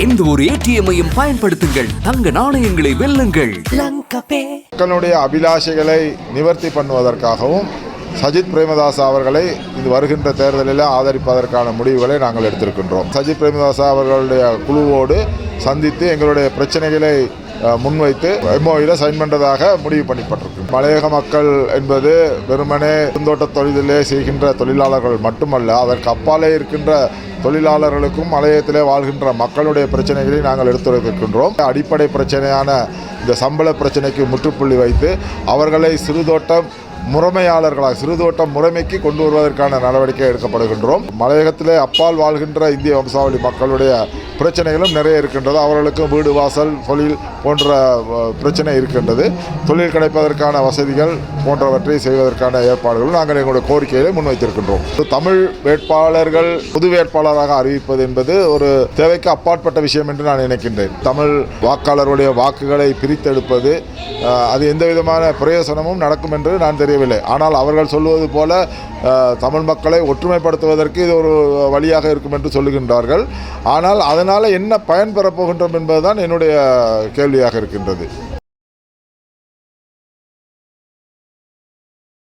எந்த ஒரு ஏடிஎம்மையும் பயன்படுத்துங்கள். தங்க நாணயங்களை வெல்லுங்கள். மக்களுடைய அபிலாஷைகளை நிவர்த்தி பண்ணுவதற்காகவும் சஜித் பிரேமதாசா அவர்களை இது வருகின்ற தேர்தலில் ஆதரிப்பதற்கான முடிவுகளை நாங்கள் எடுத்திருக்கின்றோம். சஜித் பிரேமதாசா அவர்களுடைய குழுவோடு சந்தித்து எங்களுடைய பிரச்சனைகளை முன்வைத்து எம்ஓயில் சைன் பண்ணுறதாக முடிவு பண்ணப்பட்டிருக்கு. மலையக மக்கள் என்பது வெறுமனே பூந்தோட்ட தொழிலிலே செய்கின்ற தொழிலாளர்கள் மட்டுமல்ல அதற்கு அப்பாலே இருக்கின்ற தொழிலாளர்களுக்கும் மலையத்திலே வாழ்கின்ற மக்களுடைய பிரச்சனைகளை நாங்கள் எடுத்துரைக்கின்றோம் அடிப்படை பிரச்சனையான இந்த சம்பள பிரச்சனைக்கு முற்றுப்புள்ளி வைத்து அவர்களை சிறுதோட்டம் முறைமையாளர்களாக சிறுதோட்டம் முறைமைக்கு கொண்டு வருவதற்கான நடவடிக்கை எடுக்கப்படுகின்றோம். மலையகத்திலே அப்பால் வாழ்கின்ற இந்திய வம்சாவளி மக்களுடைய பிரச்சனைகளும் நிறைய இருக்கின்றது. அவர்களுக்கும் வீடு வாசல் தொழில் போன்ற பிரச்சனை இருக்கின்றது. தொழில் கிடைப்பதற்கான வசதிகள் போன்றவற்றை செய்வதற்கான ஏற்பாடுகளும் நாங்கள் எங்களுடைய கோரிக்கைகளை முன்வைத்திருக்கின்றோம். தமிழ் வேட்பாளர்கள் பொது வேட்பாளராக அறிவிப்பது என்பது ஒரு தேவைக்கு அப்பாற்பட்ட விஷயம் என்று நான் நினைக்கின்றேன். தமிழ் வாக்காளருடைய வாக்குகளை பிரித்தெடுப்பது அது எந்த விதமான பிரயோசனமும் நடக்கும் என்று நான் தெரியவில்லை. ஆனால் அவர்கள் சொல்வது போல தமிழ் மக்களை ஒற்றுமைப்படுத்துவதற்கு இது ஒரு வழியாக இருக்கும் என்று சொல்லுகின்றார்கள். ஆனால் அதனால் என்ன பயன் பெறப்போகின்றோம் என்பதுதான் என்னுடைய கேள்வியாக இருக்கின்றது.